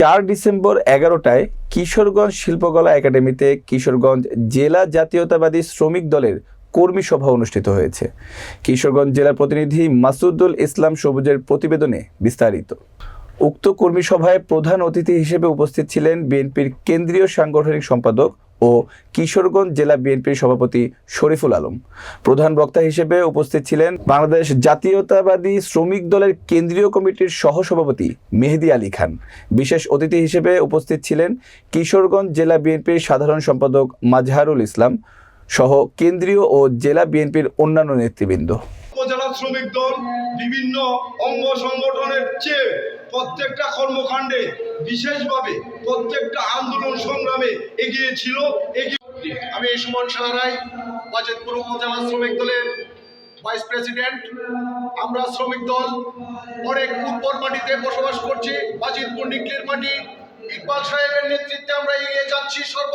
চার ডিসেম্বর এগারোটায় কিশোরগঞ্জ শিল্পকলা একাডেমিতে কিশোরগঞ্জ জেলা জাতীয়তাবাদী শ্রমিক দলের কর্মী সভা অনুষ্ঠিত হয়েছে। কিশোরগঞ্জ জেলার প্রতিনিধি মাসুদুল ইসলাম সবুজের প্রতিবেদনে বিস্তারিত। উক্ত কর্মী সভায় প্রধান অতিথি হিসেবে উপস্থিত ছিলেন বিএনপির কেন্দ্রীয় সাংগঠনিক সম্পাদক ও কিশোরগঞ্জ জেলা বিএনপির সভাপতি শরীফুল আলম। প্রধান বক্তা হিসেবে উপস্থিত ছিলেন বাংলাদেশ জাতীয়তাবাদী শ্রমিক দলের কেন্দ্রীয় কমিটির সহসভাপতি মেহেদি আলী খান। বিশেষ অতিথি হিসেবে উপস্থিত ছিলেন কিশোরগঞ্জ জেলা বিএনপির সাধারণ সম্পাদক মাজহারুল ইসলাম সহ কেন্দ্রীয় ও জেলা বিএনপির অন্যান্য নেতৃবৃন্দ। উপজেলা শ্রমিক দল বিভিন্ন অঙ্গ সংগঠনের চেয়ে প্রত্যেকটা কর্মকাণ্ডে বিশেষভাবে প্রত্যেকটা আন্দোলন এগিয়ে ছিল, এগিয়ে আমি সুমন সাহারাই বাজেতপুর উপজেলা শ্রমিক দলের ভাইস প্রেসিডেন্ট। আমরা শ্রমিক দল অনেক উর্বর মাটিতে বসবাস করছি, বাজিতপুর নিকলের মাটি। ইকবাল সাহেবের নেতৃত্বে আমরা এগিয়ে যাচ্ছি সর্ব